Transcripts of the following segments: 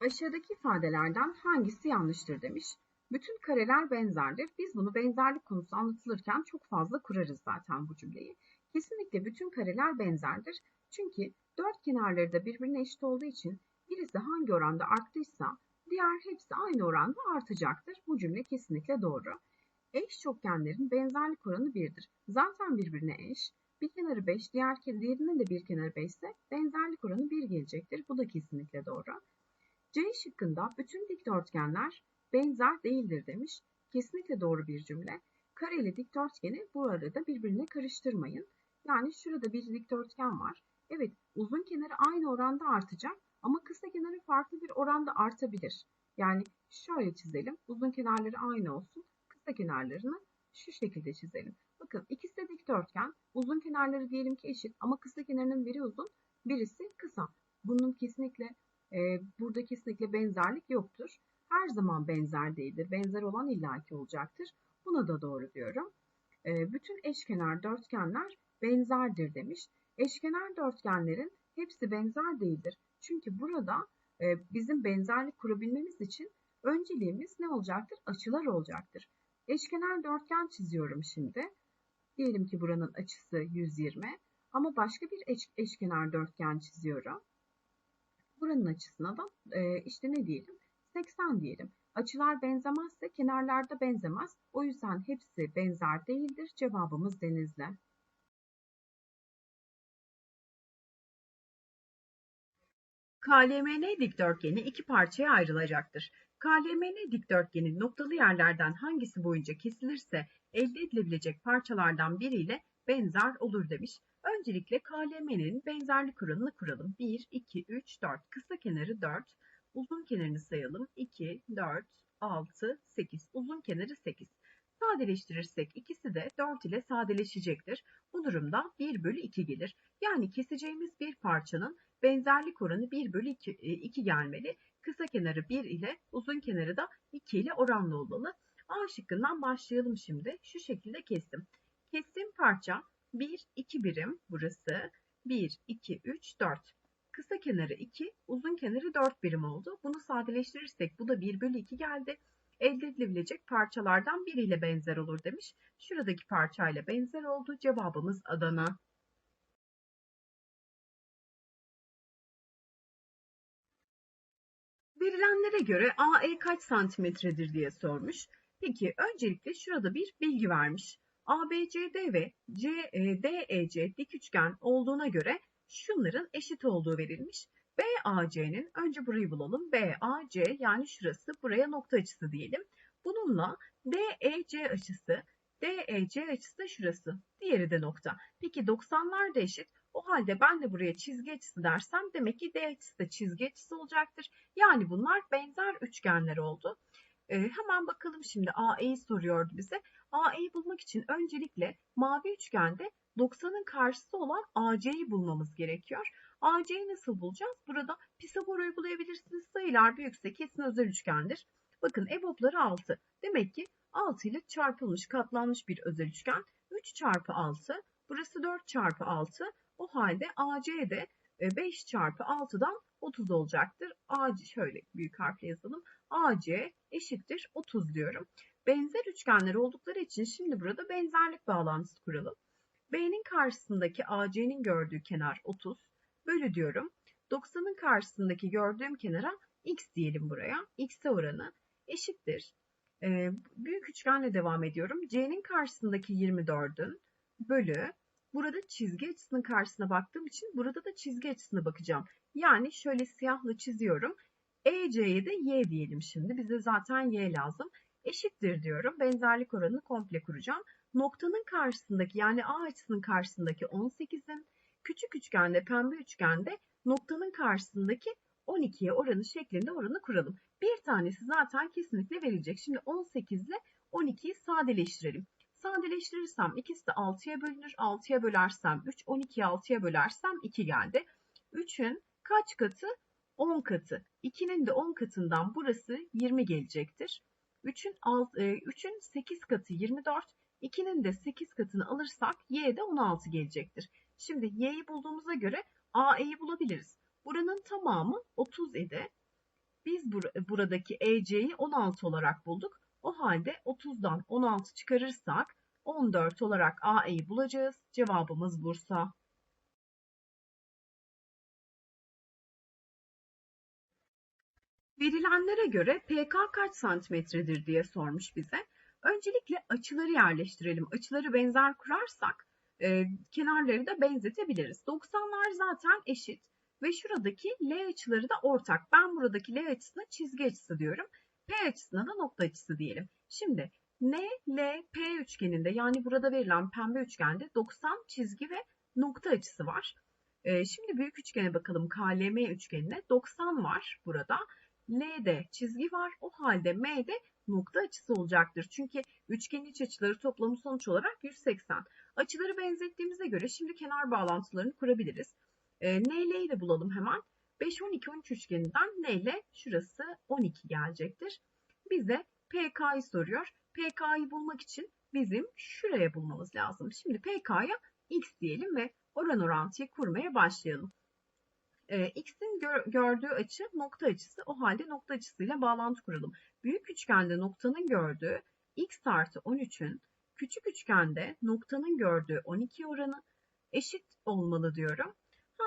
Aşağıdaki ifadelerden hangisi yanlıştır demiş. Bütün kareler benzerdir. Biz bunu benzerlik konusu anlatılırken çok fazla kurarız zaten bu cümleyi. Kesinlikle bütün kareler benzerdir. Çünkü dört kenarları da birbirine eşit olduğu için birisi hangi oranda arttıysa diğer hepsi aynı oranda artacaktır. Bu cümle kesinlikle doğru. Eş çokgenlerin benzerlik oranı 1'dir. Zaten birbirine eş. Bir kenarı 5, diğer diğerinin de bir kenarı 5 ise benzerlik oranı 1 gelecektir. Bu da kesinlikle doğru. C şıkkında bütün dikdörtgenler benzer değildir demiş. Kesinlikle doğru bir cümle. Kare ile dikdörtgeni bu arada birbirine karıştırmayın. Yani şurada bir dikdörtgen var. Evet uzun kenarı aynı oranda artacak ama kısa kenarı farklı bir oranda artabilir. Yani şöyle çizelim. Uzun kenarları aynı olsun. Kısa kenarlarını şu şekilde çizelim. Bakın ikisi de dikdörtgen. Uzun kenarları diyelim ki eşit ama kısa kenarının biri uzun, birisi kısa. Bunun kesinlikle burada kesinlikle benzerlik yoktur. Her zaman benzer değildir. Benzer olan illaki olacaktır. Buna da doğru diyorum. E, bütün eşkenar dörtgenler benzerdir demiş. Eşkenar dörtgenlerin hepsi benzer değildir. Çünkü burada e, bizim benzerlik kurabilmemiz için önceliğimiz ne olacaktır? Açılar olacaktır. Eşkenar dörtgen çiziyorum şimdi. Diyelim ki buranın açısı 120 ama başka bir eş, eşkenar dörtgen çiziyorum. Buranın açısına da e, işte ne diyelim? 80 diyelim. Açılar benzemezse kenarlarda benzemez. O yüzden hepsi benzer değildir. Cevabımız denizli. KLMN dikdörtgeni iki parçaya ayrılacaktır. KLMN dikdörtgenin noktalı yerlerden hangisi boyunca kesilirse elde edilebilecek parçalardan biriyle benzer olur demiş. Öncelikle KLM'nin benzerlik kuralını kuralım. 1, 2, 3, 4. Kısa kenarı 4. Uzun kenarını sayalım. 2, 4, 6, 8. Uzun kenarı 8. Sadeleştirirsek ikisi de 4 ile sadeleşecektir. Bu durumda 1 bölü 2 gelir. Yani keseceğimiz bir parçanın benzerlik oranı 1 bölü 2, 2 e, gelmeli. Kısa kenarı 1 ile uzun kenarı da 2 ile oranlı olmalı. A şıkkından başlayalım şimdi. Şu şekilde kestim. Kestiğim parça 1, 2 birim burası. 1, 2, 3, 4. Kısa kenarı 2, uzun kenarı 4 birim oldu. Bunu sadeleştirirsek bu da 1 bölü 2 geldi. Elde edilebilecek parçalardan biriyle benzer olur demiş. Şuradaki parçayla benzer oldu. Cevabımız Adana. Verilenlere göre AE kaç santimetredir diye sormuş. Peki öncelikle şurada bir bilgi vermiş. ABCD ve CDEC dik üçgen olduğuna göre şunların eşit olduğu verilmiş. BAC'nin önce burayı bulalım. BAC yani şurası buraya nokta açısı diyelim. Bununla DEC açısı, DEC açısı da şurası. Diğeri de nokta. Peki 90'lar da eşit. O halde ben de buraya çizgi açısı dersem demek ki D açısı da çizgi açısı olacaktır. Yani bunlar benzer üçgenler oldu. Ee, hemen bakalım şimdi AE'yi soruyordu bize. AE'yi bulmak için öncelikle mavi üçgende 90'ın karşısı olan AC'yi bulmamız gerekiyor. AC'yi nasıl bulacağız? Burada Pisagor uygulayabilirsiniz. Sayılar büyükse kesin özel üçgendir. Bakın EBOB'ları 6. Demek ki 6 ile çarpılmış, katlanmış bir özel üçgen. 3 çarpı 6. Burası 4 çarpı 6. O halde AC de 5 çarpı 6'dan 30 olacaktır. AC şöyle büyük harfle yazalım. AC eşittir 30 diyorum. Benzer üçgenler oldukları için şimdi burada benzerlik bağlantısı kuralım. B'nin karşısındaki AC'nin gördüğü kenar 30 bölü diyorum. 90'ın karşısındaki gördüğüm kenara x diyelim buraya. X'e oranı eşittir. Ee, büyük üçgenle devam ediyorum. C'nin karşısındaki 24'ün bölü Burada çizgi açısının karşısına baktığım için burada da çizgi açısına bakacağım. Yani şöyle siyahla çiziyorum. EC'ye de Y diyelim şimdi. Bize zaten Y lazım. Eşittir diyorum. Benzerlik oranını komple kuracağım. Noktanın karşısındaki yani A açısının karşısındaki 18'in küçük üçgende pembe üçgende noktanın karşısındaki 12'ye oranı şeklinde oranı kuralım. Bir tanesi zaten kesinlikle verecek. Şimdi 18 ile 12'yi sadeleştirelim. Sadeleştirirsem ikisi de 6'ya bölünür. 6'ya bölersem 3, 12'yi 6'ya bölersem 2 geldi. 3'ün kaç katı? 10 katı. 2'nin de 10 katından burası 20 gelecektir. 3'ün 3'ün 8 katı 24. 2'nin de 8 katını alırsak y de 16 gelecektir. Şimdi y'yi bulduğumuza göre AE'yi bulabiliriz. Buranın tamamı 30 idi. biz bur buradaki EC'yi 16 olarak bulduk. O halde 30'dan 16 çıkarırsak 14 olarak AE'yi bulacağız. Cevabımız Bursa. Verilenlere göre PK kaç santimetredir diye sormuş bize. Öncelikle açıları yerleştirelim. Açıları benzer kurarsak e, kenarları da benzetebiliriz. 90'lar zaten eşit ve şuradaki L açıları da ortak. Ben buradaki L açısına çizgi açısı diyorum. P açısına da nokta açısı diyelim. Şimdi N, L, P üçgeninde yani burada verilen pembe üçgende 90 çizgi ve nokta açısı var. E, şimdi büyük üçgene bakalım KLM üçgenine 90 var burada. L'de çizgi var. O halde M'de nokta açısı olacaktır. Çünkü üçgenin iç açıları toplamı sonuç olarak 180. Açıları benzettiğimize göre şimdi kenar bağlantılarını kurabiliriz. E, NL'yi de bulalım hemen. 5, 12, 13 üçgeninden NL şurası 12 gelecektir. Bize PK'yı soruyor. PK'yı bulmak için bizim şuraya bulmamız lazım. Şimdi PK'ya X diyelim ve oran orantıyı kurmaya başlayalım. E, X'in gör, gördüğü açı nokta açısı. O halde nokta açısıyla bağlantı kuralım. Büyük üçgende noktanın gördüğü X artı 13'ün küçük üçgende noktanın gördüğü 12 oranı eşit olmalı diyorum.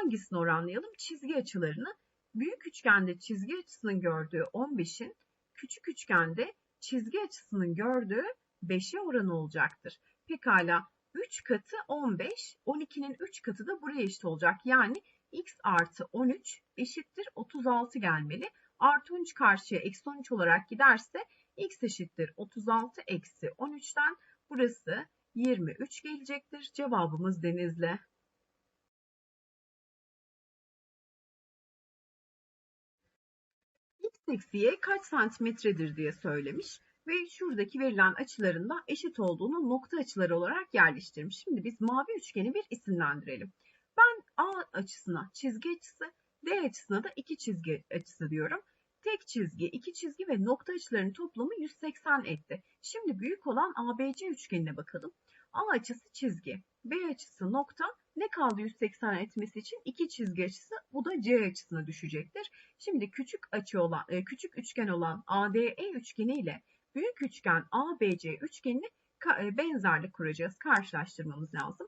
Hangisini oranlayalım? Çizgi açılarını. Büyük üçgende çizgi açısının gördüğü 15'in küçük üçgende çizgi açısının gördüğü 5'e oranı olacaktır. Pekala 3 katı 15, 12'nin 3 katı da buraya eşit olacak. Yani x artı 13 eşittir 36 gelmeli. Artı 13 karşıya eksi 13 olarak giderse x eşittir 36 eksi 13'ten burası 23 gelecektir. Cevabımız Denizli. X y kaç santimetredir diye söylemiş ve şuradaki verilen açıların da eşit olduğunu nokta açıları olarak yerleştirmiş. Şimdi biz mavi üçgeni bir isimlendirelim. Ben A açısına çizgi açısı, D açısına da iki çizgi açısı diyorum. Tek çizgi, iki çizgi ve nokta açılarının toplamı 180 etti. Şimdi büyük olan ABC üçgenine bakalım. A açısı çizgi, B açısı nokta. Ne kaldı 180 etmesi için? iki çizgi açısı. Bu da C açısına düşecektir. Şimdi küçük açı olan, e, küçük üçgen olan ADE üçgeni ile büyük üçgen ABC üçgenini e, benzerlik kuracağız. Karşılaştırmamız lazım.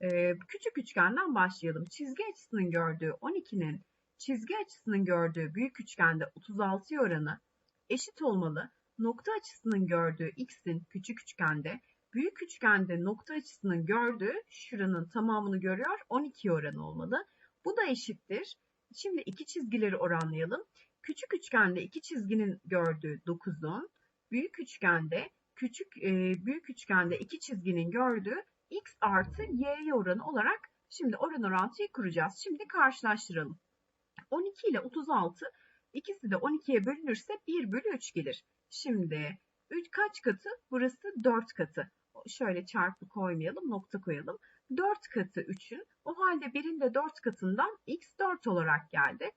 Ee, küçük üçgenden başlayalım. Çizgi açısının gördüğü 12'nin çizgi açısının gördüğü büyük üçgende 36 oranı eşit olmalı. Nokta açısının gördüğü x'in küçük üçgende, büyük üçgende nokta açısının gördüğü şuranın tamamını görüyor 12 oranı olmalı. Bu da eşittir. Şimdi iki çizgileri oranlayalım. Küçük üçgende iki çizginin gördüğü 9'un, büyük üçgende küçük e, büyük üçgende iki çizginin gördüğü x artı y oranı olarak şimdi oran orantıyı kuracağız. Şimdi karşılaştıralım. 12 ile 36 ikisi de 12'ye bölünürse 1 bölü 3 gelir. Şimdi 3 kaç katı? Burası 4 katı. Şöyle çarpı koymayalım, nokta koyalım. 4 katı 3'ün. O halde 1'in de 4 katından x 4 olarak geldi.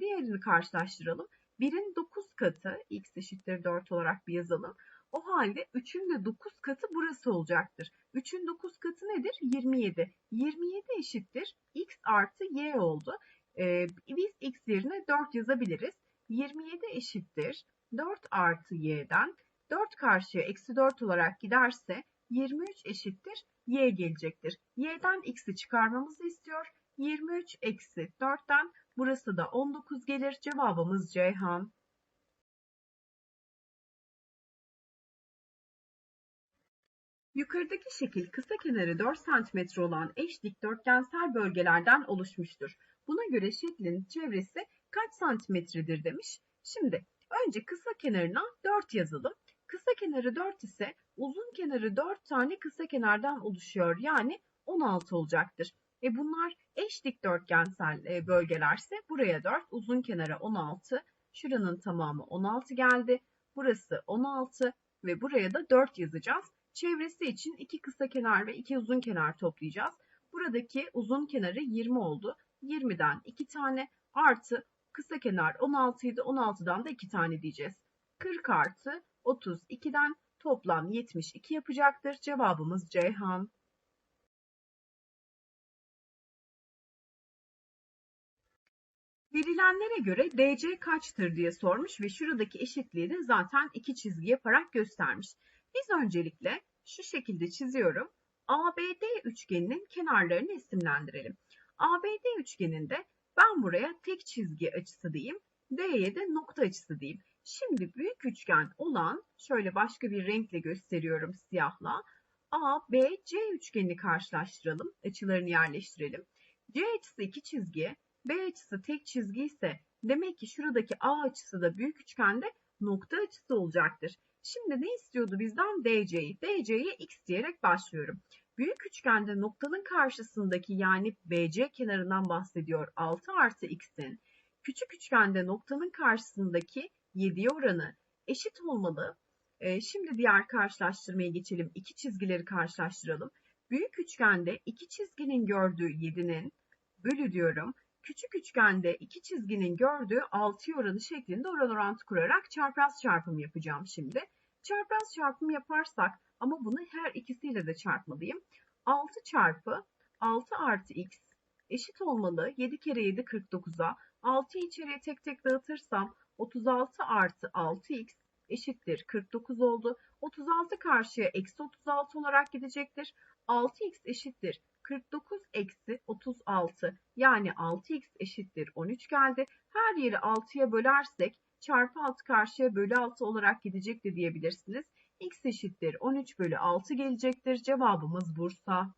Diğerini karşılaştıralım. 1'in 9 katı x eşittir 4 olarak bir yazalım. O halde 3'ün de 9 katı burası olacaktır. 3'ün 9 katı nedir? 27. 27 eşittir x artı y oldu. Ee, biz x yerine 4 yazabiliriz. 27 eşittir 4 artı y'den 4 karşıya eksi 4 olarak giderse 23 eşittir y gelecektir. y'den x'i çıkarmamızı istiyor. 23 eksi 4'ten burası da 19 gelir. Cevabımız Ceyhan. Yukarıdaki şekil kısa kenarı 4 cm olan eş dikdörtgensel bölgelerden oluşmuştur. Buna göre şeklin çevresi kaç santimetredir demiş. Şimdi önce kısa kenarına 4 yazalım. Kısa kenarı 4 ise uzun kenarı 4 tane kısa kenardan oluşuyor. Yani 16 olacaktır. E bunlar eş dikdörtgensel e, bölgelerse buraya 4, uzun kenara 16, şuranın tamamı 16 geldi. Burası 16 ve buraya da 4 yazacağız. Çevresi için iki kısa kenar ve iki uzun kenar toplayacağız. Buradaki uzun kenarı 20 oldu. 20'den 2 tane artı kısa kenar 16 idi. 16'dan da 2 tane diyeceğiz. 40 artı 32'den toplam 72 yapacaktır. Cevabımız Ceyhan. Verilenlere göre DC kaçtır diye sormuş ve şuradaki eşitliği de zaten iki çizgi yaparak göstermiş. Biz öncelikle şu şekilde çiziyorum. ABD üçgeninin kenarlarını isimlendirelim. ABD üçgeninde ben buraya tek çizgi açısı diyeyim. D'ye de nokta açısı diyeyim. Şimdi büyük üçgen olan şöyle başka bir renkle gösteriyorum siyahla. A, B, C üçgenini karşılaştıralım. Açılarını yerleştirelim. C açısı iki çizgi, B açısı tek çizgi ise demek ki şuradaki A açısı da büyük üçgende nokta açısı olacaktır. Şimdi ne istiyordu bizden? DC'yi. DC'ye x diyerek başlıyorum. Büyük üçgende noktanın karşısındaki yani BC kenarından bahsediyor 6 artı x'in. Küçük üçgende noktanın karşısındaki 7'ye oranı eşit olmalı. Ee, şimdi diğer karşılaştırmaya geçelim. İki çizgileri karşılaştıralım. Büyük üçgende iki çizginin gördüğü 7'nin bölü diyorum. Küçük üçgende iki çizginin gördüğü 6 oranı şeklinde oran orantı kurarak çarpraz çarpım yapacağım şimdi. Çarpraz çarpım yaparsak ama bunu her ikisiyle de çarpmalıyım. 6 çarpı 6 artı x eşit olmalı. 7 kere 7 49'a. 6'yı içeriye tek tek dağıtırsam 36 artı 6x eşittir 49 oldu. 36 karşıya eksi 36 olarak gidecektir. 6x eşittir 49 eksi 36 yani 6x eşittir 13 geldi. Her yeri 6'ya bölersek çarpı 6 karşıya bölü 6 olarak gidecekti diyebilirsiniz. x eşittir 13 bölü 6 gelecektir. Cevabımız Bursa.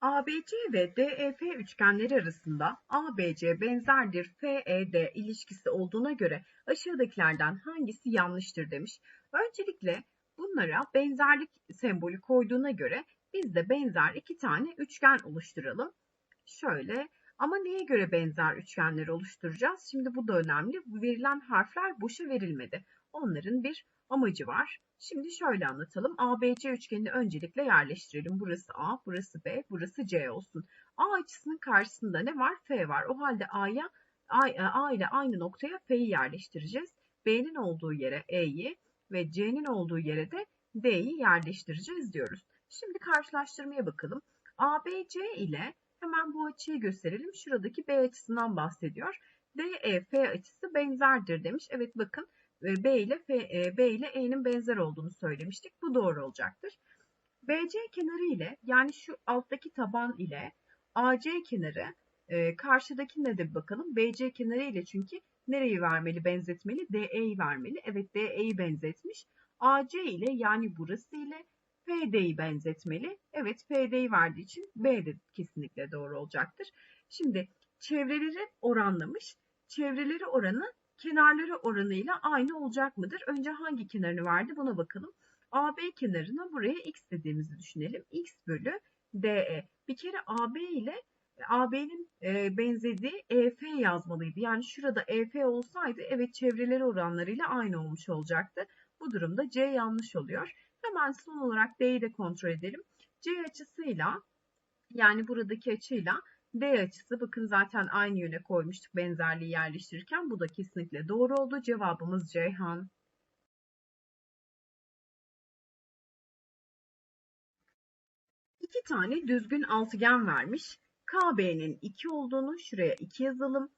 ABC ve DEF üçgenleri arasında ABC benzerdir FED ilişkisi olduğuna göre aşağıdakilerden hangisi yanlıştır demiş. Öncelikle bunlara benzerlik sembolü koyduğuna göre biz de benzer iki tane üçgen oluşturalım. Şöyle ama neye göre benzer üçgenler oluşturacağız? Şimdi bu da önemli. Verilen harfler boşa verilmedi. Onların bir amacı var. Şimdi şöyle anlatalım. ABC üçgenini öncelikle yerleştirelim. Burası A, burası B, burası C olsun. A açısının karşısında ne var? F var. O halde A'ya A, A ile aynı noktaya F'yi yerleştireceğiz. B'nin olduğu yere E'yi ve C'nin olduğu yere de D'yi yerleştireceğiz diyoruz. Şimdi karşılaştırmaya bakalım. ABC ile hemen bu açıyı gösterelim. Şuradaki B açısından bahsediyor. DEF açısı benzerdir demiş. Evet bakın B ile F, e, B ile E'nin benzer olduğunu söylemiştik. Bu doğru olacaktır. BC kenarı ile yani şu alttaki taban ile AC kenarı e, karşıdaki nedir bakalım. BC kenarı ile çünkü nereyi vermeli benzetmeli? DE'yi vermeli. Evet DE'yi benzetmiş. AC ile yani burası ile FD'yi benzetmeli. Evet FD'yi verdiği için B de kesinlikle doğru olacaktır. Şimdi çevreleri oranlamış. Çevreleri oranı kenarları oranıyla aynı olacak mıdır? Önce hangi kenarını verdi buna bakalım. AB kenarına buraya x dediğimizi düşünelim. x bölü DE. Bir kere AB ile AB'nin e, benzediği EF yazmalıydı. Yani şurada EF olsaydı evet çevreleri oranlarıyla aynı olmuş olacaktı. Bu durumda C yanlış oluyor. Hemen son olarak D'yi de kontrol edelim. C açısıyla yani buradaki açıyla D açısı bakın zaten aynı yöne koymuştuk benzerliği yerleştirirken. Bu da kesinlikle doğru oldu. Cevabımız Ceyhan. İki tane düzgün altıgen vermiş. KB'nin 2 olduğunu şuraya 2 yazalım.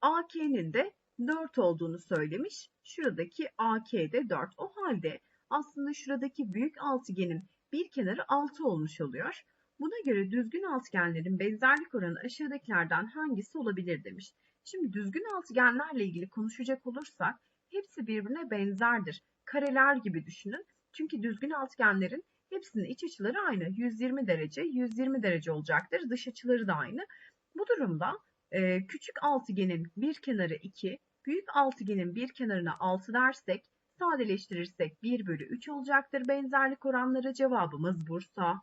AK'nin de 4 olduğunu söylemiş. Şuradaki AK'de 4. O halde aslında şuradaki büyük altıgenin bir kenarı 6 olmuş oluyor. Buna göre düzgün altıgenlerin benzerlik oranı aşağıdakilerden hangisi olabilir demiş. Şimdi düzgün altıgenlerle ilgili konuşacak olursak hepsi birbirine benzerdir. Kareler gibi düşünün. Çünkü düzgün altıgenlerin hepsinin iç açıları aynı. 120 derece, 120 derece olacaktır. Dış açıları da aynı. Bu durumda e, küçük altıgenin bir kenarı 2, büyük altıgenin bir kenarına 6 dersek, sadeleştirirsek 1 bölü 3 olacaktır. Benzerlik oranları cevabımız Bursa.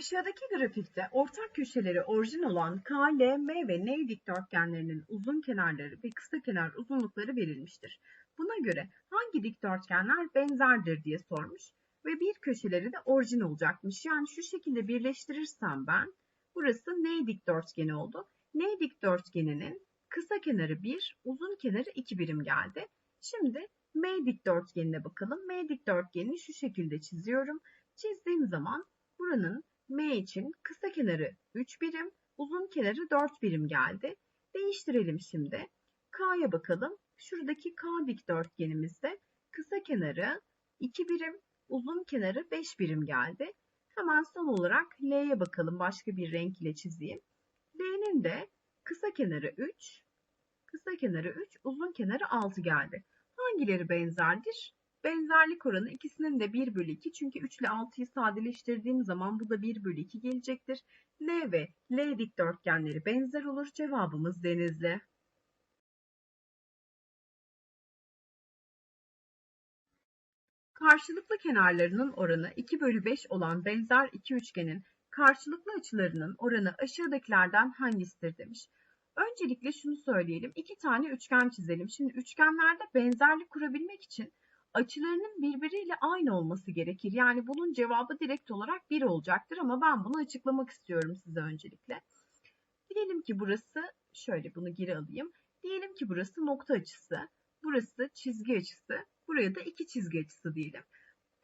Aşağıdaki grafikte ortak köşeleri orijin olan K, L, M ve N dikdörtgenlerinin uzun kenarları ve kısa kenar uzunlukları verilmiştir. Buna göre hangi dikdörtgenler benzerdir diye sormuş ve bir köşeleri de orijin olacakmış. Yani şu şekilde birleştirirsem ben burası N dikdörtgeni oldu. N dikdörtgeninin kısa kenarı 1, uzun kenarı 2 birim geldi. Şimdi M dikdörtgenine bakalım. M dikdörtgenini şu şekilde çiziyorum. Çizdiğim zaman buranın M için kısa kenarı 3 birim, uzun kenarı 4 birim geldi. Değiştirelim şimdi. K'ya bakalım. Şuradaki K dikdörtgenimizde kısa kenarı 2 birim, uzun kenarı 5 birim geldi. Hemen son olarak L'ye bakalım. Başka bir renk ile çizeyim. L'nin de kısa kenarı 3, kısa kenarı 3, uzun kenarı 6 geldi. Hangileri benzerdir? Benzerlik oranı ikisinin de 1 bölü 2. Çünkü 3 ile 6'yı sadeleştirdiğim zaman bu da 1 bölü 2 gelecektir. L ve L dikdörtgenleri benzer olur. Cevabımız Denizli. Karşılıklı kenarlarının oranı 2 bölü 5 olan benzer iki üçgenin karşılıklı açılarının oranı aşağıdakilerden hangisidir demiş. Öncelikle şunu söyleyelim. iki tane üçgen çizelim. Şimdi üçgenlerde benzerlik kurabilmek için açılarının birbiriyle aynı olması gerekir. Yani bunun cevabı direkt olarak 1 olacaktır ama ben bunu açıklamak istiyorum size öncelikle. Diyelim ki burası, şöyle bunu geri alayım. Diyelim ki burası nokta açısı, burası çizgi açısı, buraya da iki çizgi açısı diyelim.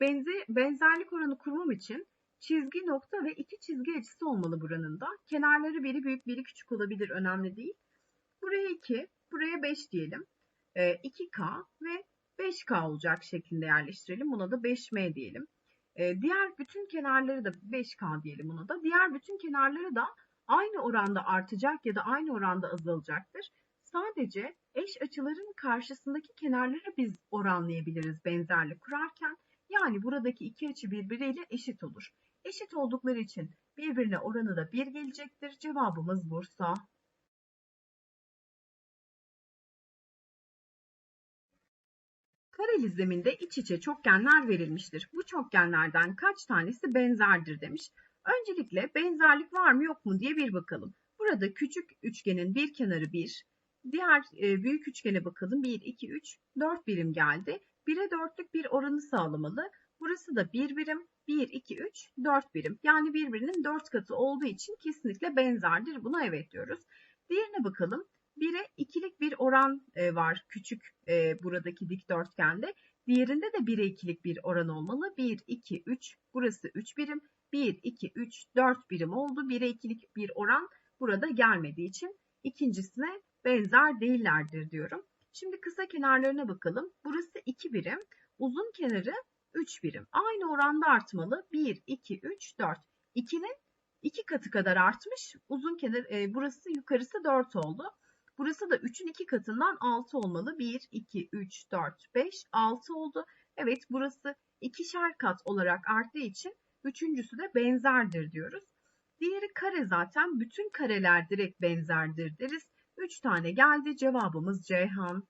Benzer, benzerlik oranı kurmam için çizgi nokta ve iki çizgi açısı olmalı buranın da. Kenarları biri büyük biri küçük olabilir önemli değil. Buraya 2, buraya 5 diyelim. 2K ee, ve 5K olacak şeklinde yerleştirelim. Buna da 5M diyelim. Ee, diğer bütün kenarları da 5K diyelim buna da. Diğer bütün kenarları da aynı oranda artacak ya da aynı oranda azalacaktır. Sadece eş açıların karşısındaki kenarları biz oranlayabiliriz benzerlik kurarken. Yani buradaki iki açı birbiriyle eşit olur. Eşit oldukları için birbirine oranı da 1 gelecektir. Cevabımız Bursa. Kareli zeminde iç içe çokgenler verilmiştir. Bu çokgenlerden kaç tanesi benzerdir demiş. Öncelikle benzerlik var mı yok mu diye bir bakalım. Burada küçük üçgenin bir kenarı 1, diğer e, büyük üçgene bakalım. 1, 2, 3, 4 birim geldi. 1'e 4'lük bir oranı sağlamalı. Burası da 1 birim, 1, 2, 3, 4 birim. Yani birbirinin 4 katı olduğu için kesinlikle benzerdir. Buna evet diyoruz. Diğerine bakalım. 1'e 2'lik bir oran e, var küçük e, buradaki dikdörtgende. Diğerinde de 1'e 2'lik bir oran olmalı. 1, 2, 3. Burası 3 birim. 1, 2, 3, 4 birim oldu. 1'e 2'lik bir oran burada gelmediği için ikincisine benzer değillerdir diyorum. Şimdi kısa kenarlarına bakalım. Burası 2 birim. Uzun kenarı 3 birim. Aynı oranda artmalı. 1, 2, 3, 4. 2'nin 2 katı kadar artmış. Uzun kenar e, burası yukarısı 4 oldu. Burası da 3'ün 2 katından 6 olmalı. 1, 2, 3, 4, 5, 6 oldu. Evet burası ikişer kat olarak arttığı için üçüncüsü de benzerdir diyoruz. Diğeri kare zaten bütün kareler direkt benzerdir deriz. 3 tane geldi cevabımız Ceyhan.